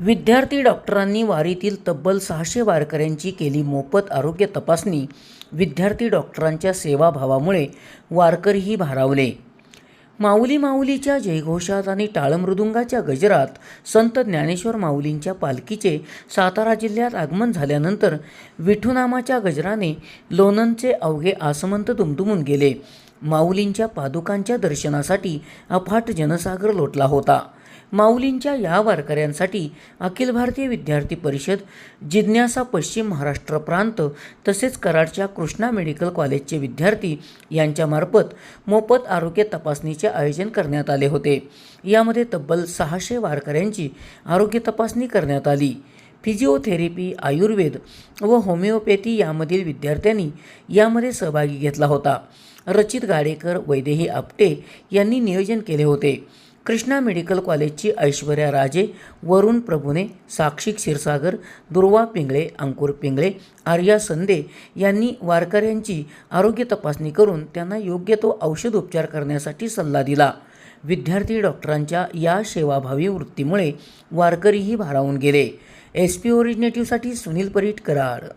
विद्यार्थी डॉक्टरांनी वारीतील तब्बल सहाशे वारकऱ्यांची केली मोफत आरोग्य तपासणी. विद्यार्थी डॉक्टरांच्या सेवाभावामुळे वारकरीही भारावले. माऊली माऊलीच्या जयघोषात आणि टाळमृदुंगाच्या गजरात संत ज्ञानेश्वर माऊलींच्या पालखीचे सातारा जिल्ह्यात आगमन झाल्यानंतर विठुनामाच्या गजराने लोणंदचे अवघे आसमंत दुमदुमून गेले. माऊलींच्या पादुकांच्या दर्शनासाठी अफाट जनसागर लोटला होता. माऊलींच्या या वारकऱ्यांसाठी अखिल भारतीय विद्यार्थी परिषद जिज्ञासा पश्चिम महाराष्ट्र प्रांत तसेच कराडच्या कृष्णा मेडिकल कॉलेजचे विद्यार्थी यांच्यामार्फत मोफत आरोग्य तपासणीचे आयोजन करण्यात आले होते. यामध्ये तब्बल सहाशे वारकऱ्यांची आरोग्य तपासणी करण्यात आली. फिजिओथेरपी आयुर्वेद व होमिओपॅथी यामधील विद्यार्थ्यांनी यामध्ये सहभागी घेतला होता. रचित गाडेकर वैदेही आपटे यांनी नियोजन केले होते. कृष्णा मेडिकल कॉलेजची ऐश्वर्या राजे वरुण प्रभुने साक्षी क्षीरसागर दुर्वा पिंगळे अंकुर पिंगळे आर्या संदे यांनी वारकऱ्यांची आरोग्य तपासणी करून त्यांना योग्य तो औषध उपचार करण्यासाठी सल्ला दिला. विद्यार्थी डॉक्टरांच्या या सेवाभावी वृत्तीमुळे वारकरीही भारावून गेले. एस पी ओरिजिनेटिव्हसाठी सुनील परीट कराड